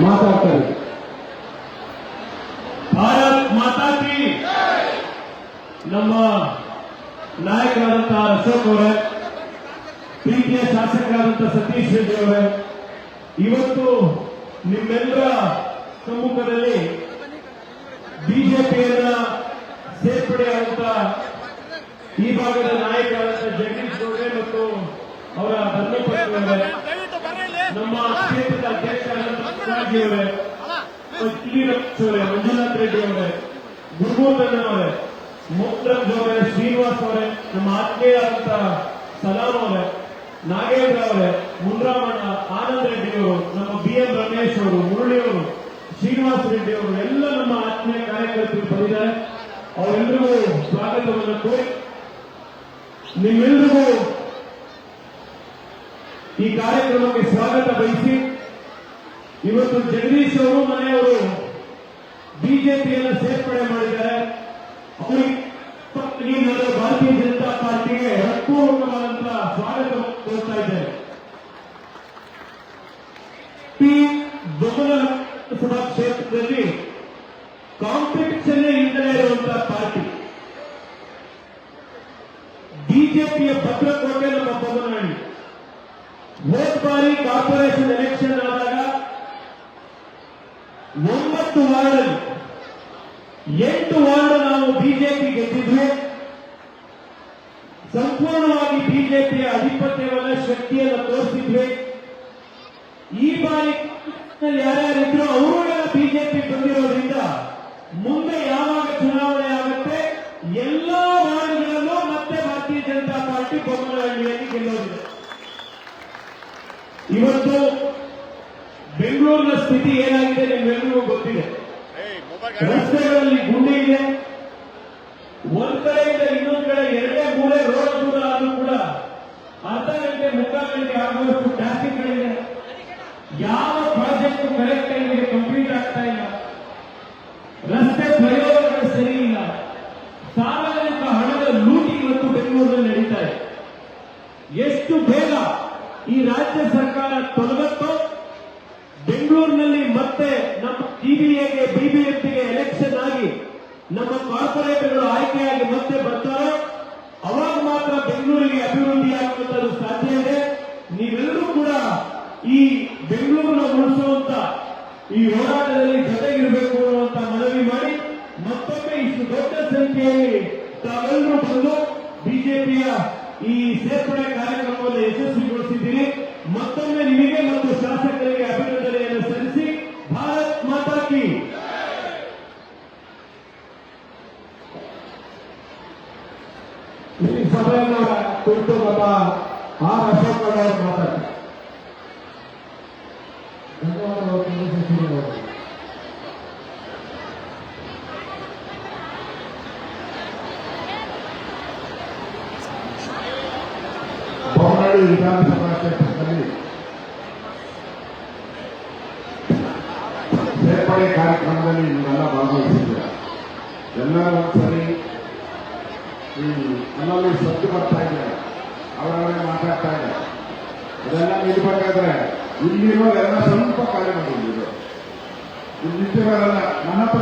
ಮಾತಾಡ್ತಾರೆ. ಭಾರತ್ ಮಾತಾ ಕಿ ನಮ್ಮ ನಾಯಕರಾದಂತಹ ಅಶೋಕ್ ಅವರೇ ಪ್ರೀತಿಯ ಶಾಸಕರಾದಂತಹ ಸತೀಶ್ ರೆಡ್ಡಿ ಅವರೇ, ಇವತ್ತು ನಿಮ್ಮೆಲ್ಲರ ಸಮ್ಮುಖದಲ್ಲಿ ಬಿಜೆಪಿಯನ್ನ ಸೇರ್ಪಡೆಯಾದಂತ ಈ ಭಾಗದ ನಾಯಕರಾದಂತಹ ಜಗದೀಶ್ ಗೌಡ್ರೆ ಮತ್ತು ಅವರ ಧರ್ಮಪತ್ನಿಯವರೇ ನಮ್ಮ ಕ್ಷೇತ್ರದ ಅವರೇ ಮಂಜುನಾಥ್ ರೆಡ್ಡಿ ಅವರೇ ಗುರುಗೋತಣ್ಣ ಅವರೇ ಮೋಕ್ಷರಾಜ್ ಅವರೇ ಶ್ರೀನಿವಾಸ್ ಅವರೇ ನಮ್ಮ ಆತ್ಮೀಯರಾದಂತ ಸಲಾಂ ಅವರೇ ನಾಗೇಂದ್ರ ಅವರೇ ಮುನ್ರಾಮಣ್ಣ ಆನಂದ್ ರೆಡ್ಡಿ ಅವರು ನಮ್ಮ ಬಿ ಎಂ ರಮೇಶ್ ಅವರು ಮುರಳಿ ಅವರು ಶ್ರೀನಿವಾಸ್ ರೆಡ್ಡಿ ಅವರು ಎಲ್ಲ ನಮ್ಮ ಆತ್ಮೀಯ ಕಾರ್ಯಕರ್ತರು ಬಂದಿದ್ದಾರೆ. ಅವರೆಲ್ಲರಿಗೂ ಸ್ವಾಗತವನ್ನು ಕೋರಿ ನಿಮ್ಮೆಲ್ಲರಿಗೂ ಈ ಕಾರ್ಯಕ್ರಮಕ್ಕೆ ಸ್ವಾಗತ ಬಯಸಿ ಇವತ್ತು ಜಗದೀಶ್ ಅವರು ಮನೆಯವರು ಬಿಜೆಪಿಯನ್ನು ಸೇರ್ಪಡೆ ಮಾಡಿದ್ದಾರೆ. ಅವರಿಗೆ ಭಾರತೀಯ ಜನತಾ ಪಾರ್ಟಿಗೆ ಹಕ್ಕೂರ್ವಕವಾದಂತಹ ಸ್ವಾಗತ ಕೋರ್ತಾ ಇದ್ದಾರೆ ಲೋಕಸಭಾ ಕ್ಷೇತ್ರದಲ್ಲಿ ಕಾಂಪಿಟಿಷನ್ ಇಲ್ಲದೆ ಇರುವಂತಹ ಪಾರ್ಟಿ. ಬಿಜೆಪಿಯ ಭದ್ರಕೋಟೆ ನಮ್ಮ ಬೊಮ್ಮನಹಳ್ಳಿ ಹೋದ ಬಾರಿ ಕಾರ್ಪೊರೇಷನ್ ಎಲೆಕ್ಷನ್ ಆದಾಗ ಒಂಬತ್ತು ವಾರ್ಡ್ ಎಂಟು ವಾರ್ಡ್ ನಾವು ಬಿಜೆಪಿ ಗೆದ್ದಿದ್ವಿ. ಸಂಪೂರ್ಣವಾಗಿ ಬಿಜೆಪಿಯ ಅಧಿಪತ್ಯವನ್ನ ಶಕ್ತಿಯನ್ನು ತೋರಿಸಿದ್ವಿ. ಈ ಬಾರಿ ಯಾರ್ಯಾರಿದ್ರು ಅವರುಗಳ ಬಿಜೆಪಿ ಬಂದಿರೋದ್ರಿಂದ ಮುಂದೆ ಯಾವಾಗ ಚುನಾವಣೆ ಆಗುತ್ತೆ, ಎಲ್ಲಾ ವಾರ್ಡ್ಗಳಲ್ಲೂ ಮತ್ತೆ ಭಾರತೀಯ ಜನತಾ ಪಾರ್ಟಿ ಬೊಮ್ಮನಹಳ್ಳಿಯಲ್ಲಿ ಗೆಲ್ಲೋದಿದೆ. ಇವತ್ತು ಬೆಂಗಳೂರಿನ ಸ್ಥಿತಿ ಏನಾಗಿದೆ ಗೊತ್ತಿದೆ ರಸ್ತೆಗಳಲ್ಲಿ ಗುಂಡಿ ಇದೆ. ಒಂದ್ ಕಡೆಯಿಂದ ಇನ್ನೊಂದ್ ಕಡೆ ಎರಡೇ ಮೂರೇ ರೋಡ್ ದೂರ ಆದ್ರೂ ಕೂಡ ಅರ್ಧ ಗಂಟೆ, ಮುಕ್ಕಾಲು ಗಂಟೆ ಆಗುವಷ್ಟು ಟ್ರಾಫಿಕ್ ಗಳಿದೆ ಯಾವ ಪ್ರಾಜೆಕ್ಟ್ ಕರೆಕ್ಟ್ ಆಗಿ ಕಂಪ್ಲೀಟ್ ಆಗ್ತಾ ಇಲ್ಲ. ರಸ್ತೆ ಪ್ರಯೋಗಗಳು ಸರಿ ಇಲ್ಲ. ಸಾರ್ವಜನಿಕ ಹಣದ ಲೂಟಿ ಇವತ್ತು ಬೆಂಗಳೂರಲ್ಲಿ ನಡೀತಾ ಇದೆ. ಎಷ್ಟು ಬೇಗ ಈ ರಾಜ್ಯ ಸರ್ಕಾರ ತೊಲಗತ್ತೋ, ಬೆಂಗಳೂರಿನಲ್ಲಿ ಮತ್ತೆ ನಮ್ಮ ಟಿಬಿಎಗೆ ಬಿಬಿಎಂಪಿಗೆ ಎಲೆಕ್ಷನ್ ಆಗಿ ನಮ್ಮ ಕಾರ್ಪೊರೇಟರ್ಗಳು ಆಯ್ಕೆಯಾಗಿ ಮತ್ತೆ ಬರ್ತಾರೆ. ಅವಾಗ ಮಾತ್ರ ಬೆಂಗಳೂರಿಗೆ ಅಭಿವೃದ್ಧಿ ಆಗುವಂತದ್ದು ಸಾಧ್ಯ ಇದೆ. ನೀವೆಲ್ಲರೂ ಕೂಡ ಈ ಬೆಂಗಳೂರನ್ನ ಉಳಿಸುವಂತ ಈ ಹೋರಾಟದಲ್ಲಿ ಜೊತೆಗಿರಬೇಕು ಅನ್ನುವಂತ ಮನವಿ ಮಾಡಿ ಮತ್ತೊಮ್ಮೆ ಇಷ್ಟು ದೊಡ್ಡ ಸಂಖ್ಯೆಯಲ್ಲಿ ತಾವೆಲ್ಲರೂ ಬಂದು ಬಿಜೆಪಿಯ ಈ ಸೇರ್ಪಡೆ ಕಾರ್ಯಕ್ರಮವನ್ನು ಯಶಸ್ವಿಗೊಳಿಸಿದ್ದೀರಿ. ಮತ್ತೊಮ್ಮೆ ನಿಮಗೆ ಮತ್ತು ಶಾಸಕರಿಗೆ ಅಭಿನಂದನೆಯನ್ನು ಸಲ್ಲಿಸಿ ಭಾರತ್ ಮಾತಾ ಕಿ ಈ ಸಭೆಯನ್ನ ಕುರಿತು ನಮ್ಮ ಆರ್ ಅಶೋಕ್ ಅವರು ಮಾತಾಡ್ತಾರೆ ಧನ್ಯವಾದಗಳು ಚಂದ್ರಶೇಖರ್ ಅವರು. ಬೊಮ್ಮನಹಳ್ಳಿ ವಿಧಾನಸಭಾ ಕ್ಷೇತ್ರದಲ್ಲಿ ಸೇರ್ಪಡೆ ಕಾರ್ಯಕ್ರಮದಲ್ಲಿ ನೀವೆಲ್ಲ ಭಾಗವಹಿಸಿದ್ದೀರ ಎಲ್ಲರೂ ಒಂದ್ಸರಿ ಈ ಅಲ್ಲಲ್ಲಿ ಸದ್ದು ಬರ್ತಾ ಇದೆ. ಅವರವರೇ ಮಾತಾಡ್ತಾ ಇದೆ. ಅದೆಲ್ಲ ನಿಲ್ಬೇಕಾದ್ರೆ ಇಲ್ಲಿರೋರೆಲ್ಲ ಸ್ವಲ್ಪ ಕಾರ್ಯ ಮಾಡಿದ್ರು ಇಲ್ಲಿ ನಿಂತಿರೋರೆಲ್ಲ ನನ್ನ ಹತ್ರ